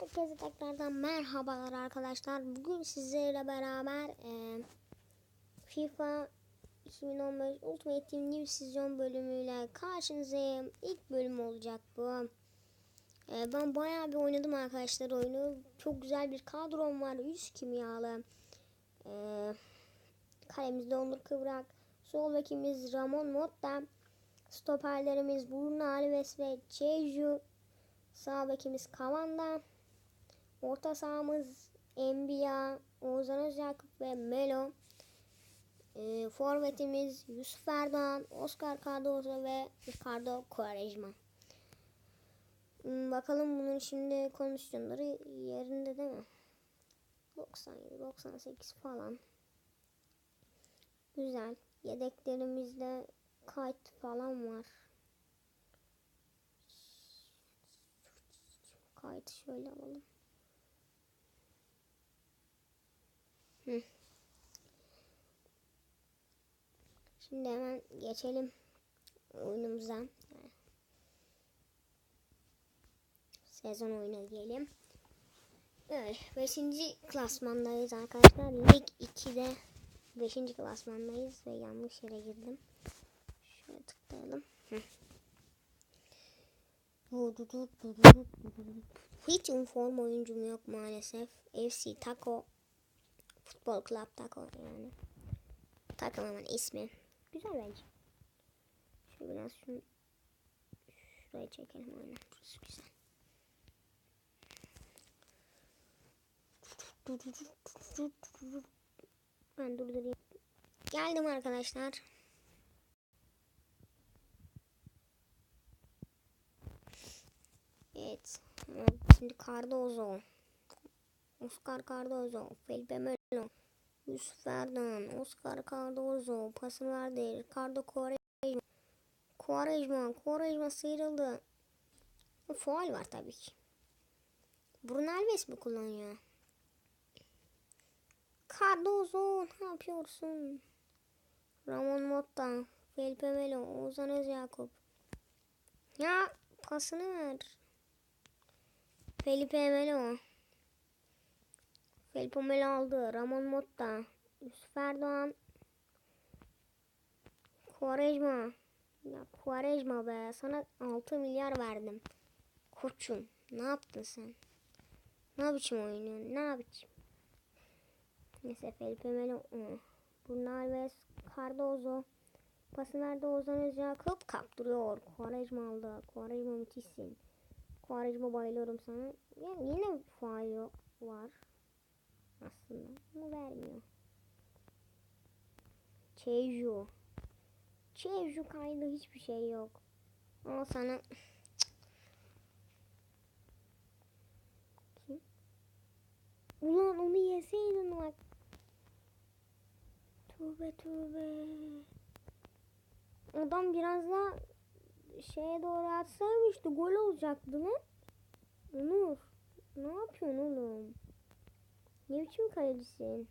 Herkese tekrardan merhabalar arkadaşlar. Bugün sizlerle beraber e, FIFA 2015 Ultimate Team New Season bölümüyle karşınızdayım. İlk bölüm olacak bu. E, ben bayağı bir oynadım arkadaşlar oyunu. Çok güzel bir kadrom var. 100 kimyalı. E, kalemizde Onur Kıvrak. Sol bekimiz Ramon Motta. Stoperlerimiz Bruno Alves ve Jeju. Sağ bekimiz Kavanda. Orta sahamız Enbiya, Oğuzhan Özyakup ve Melo. E, forvetimiz Yusuf Erdoğan, Oscar Cardozo ve Ricardo Quaresma. Hmm, bakalım bunun şimdi kondisyonları yerinde değil mi? 97, 98 falan. Güzel. Yedeklerimizde kayıt falan var. Kayıt şöyle alalım. Şimdi hemen geçelim oyunumuza. Sezon oyunu diyelim. Evet, 5. klasmandayız arkadaşlar. Lig 2'de 5. klasmandayız ve yanlış yere girdim. Şöyle tıklayalım. Hı. Hiç inform oyuncum yok maalesef. FC Taco Futbol Club Taco yani. Takımımın ismi. Güzel bence. Şöyle biraz şunu şuraya çekelim aynen. Burası güzel. Ben durdurayım. Geldim arkadaşlar. Evet. Şimdi Cardozo. Oscar Cardozo. Felipe Melo. Yusuf Erdoğan. Oscar Cardozo. Pasını verdi. Ricardo Quaresma. Quaresma. Quaresma sıyrıldı. Faal var tabii ki. Bruno Alves mi kullanıyor? Cardozo ne yapıyorsun? Ramon Motta. Felipe Melo. Ozan Özyakup. Ya pasını ver. Felipe Melo. Felipe Melo aldı. Ramon Motta. Yusuf Erdoğan. Quaresma. Ya Quaresma be. Sana 6 milyar verdim. Koçum. Ne yaptın sen? Ne biçim oynuyorsun? Ne biçim? Neyse Felipe Melo. Bruno Alves. Cardozo. Pası nerede Ozan Özyakup kaptırıyor. Quaresma aldı. Quaresma müthişsin. Quaresma bayılıyorum sana. Yani yine faal Çeju. Çeju kaydı hiçbir şey yok. Ama sana Kim? Ulan onu yeseydin bak. Tövbe tövbe. Adam biraz daha şeye doğru atsaymıştı gol olacaktı lan. Onur ne yapıyorsun oğlum? Ne biçim kalecisin?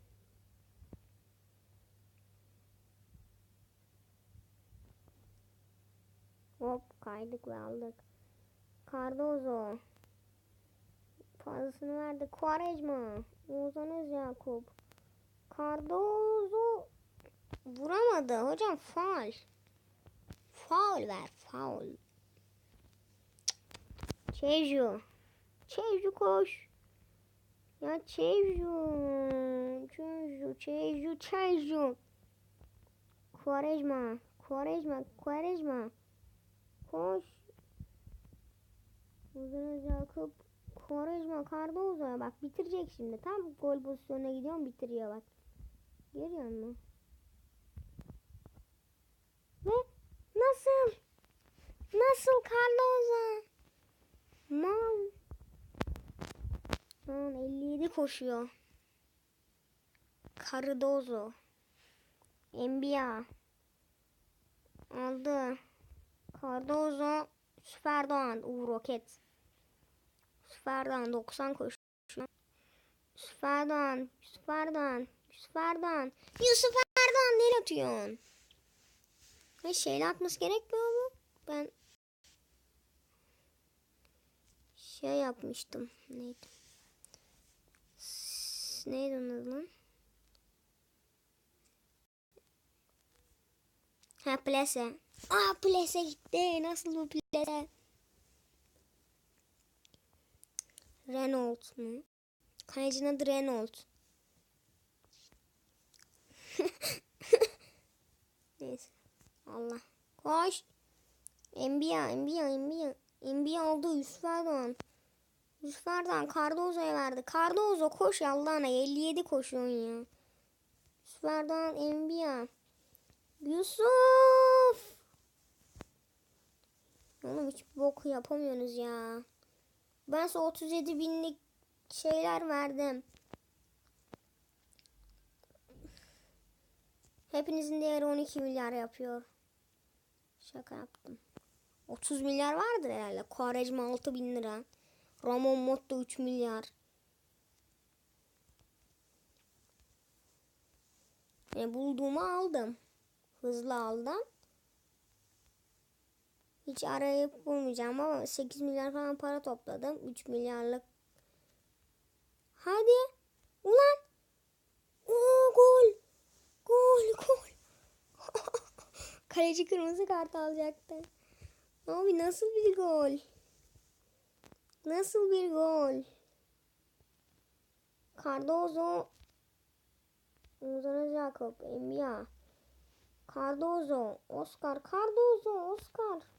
Kaydık ve aldık. Cardozo. Fazlasını verdi. Quaresma. Ozan Özyakup. Cardozo vuramadı. Hocam faul. Faul ver. Faul. Çeju. Çeju koş. Ya Çeju. Çeju. Çeju. Çeju. Quaresma. Quaresma. Quaresma. Koş. Uzun Yakup. Quaresma. Cardozo'ya bak bitirecek şimdi. Tam gol pozisyonuna gidiyorum bitiriyor bak. Görüyor musun? Ve nasıl? Nasıl Cardozo? Mal. Lan 57 koşuyor. Cardozo. Enbiya. Aldı. Cardozo. Süperdoğan. Uğur Roket. Süperdoğan 90 koşuyor. Süperdoğan. Süperdoğan. Süperdoğan. Yusuf Erdoğan nereye atıyorsun? Hayır şeyle atması gerekmiyor mu? Ben şey yapmıştım. Neydi? Neydi onun adı lan? Ha Plese. Aa Plese gitti. Nasıl bu Plese? Renault mu? Kalecinin adı Renault. Neyse. Allah. Koş. NBA, NBA, NBA. NBA oldu Yusuf Erdoğan. Yusuf Erdoğan Cardozo'ya verdi. Cardozo koş Allah'ına 57 koşuyorsun ya. Yusuf Erdoğan NBA. Yusuf. Oğlum hiç bok yapamıyorsunuz ya. Ben size 37 binlik şeyler verdim. Hepinizin değeri 12 milyar yapıyor. Şaka yaptım. 30 milyar vardır herhalde. Quaresma 6 bin lira. Ramon Motto 3 milyar. Yani bulduğumu aldım. Hızlı aldım. Hiç arayıp bulmayacağım ama 8 milyar falan para topladım. 3 milyarlık. Hadi. Ulan. Oo, gol. Gol gol. Kaleci kırmızı kart alacaktı. Abi nasıl bir gol? Nasıl bir gol? Cardozo Ozan Jacob Emiya Cardozo Oscar Cardozo Oscar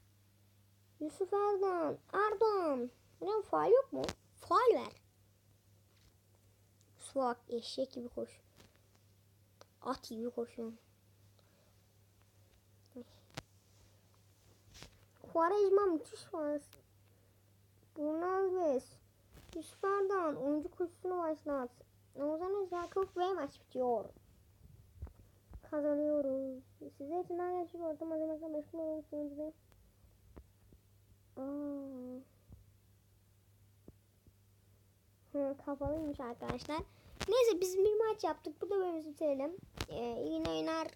Yusuf Erdoğan Erdoğan Ne faal yok mu? Faal ver. Suak eşek gibi koş. At gibi koşuyorum. Quaresma müthiş var. Bruno Alves. Yusuf Erdoğan oyuncu koşusunu başlat. Ozan Jacob ve maç bitiyor. Kazanıyoruz. Size için her yaşlı ortam hazırlıkla meşgul olmak istiyorum. Aa. Hı, kapalıymış arkadaşlar. Neyse biz bir maç yaptık. Bu da bölümümüzü bitirelim. Ee, iyi oynar.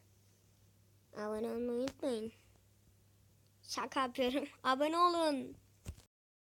Abone olmayı unutmayın. Şaka yapıyorum. Abone olun.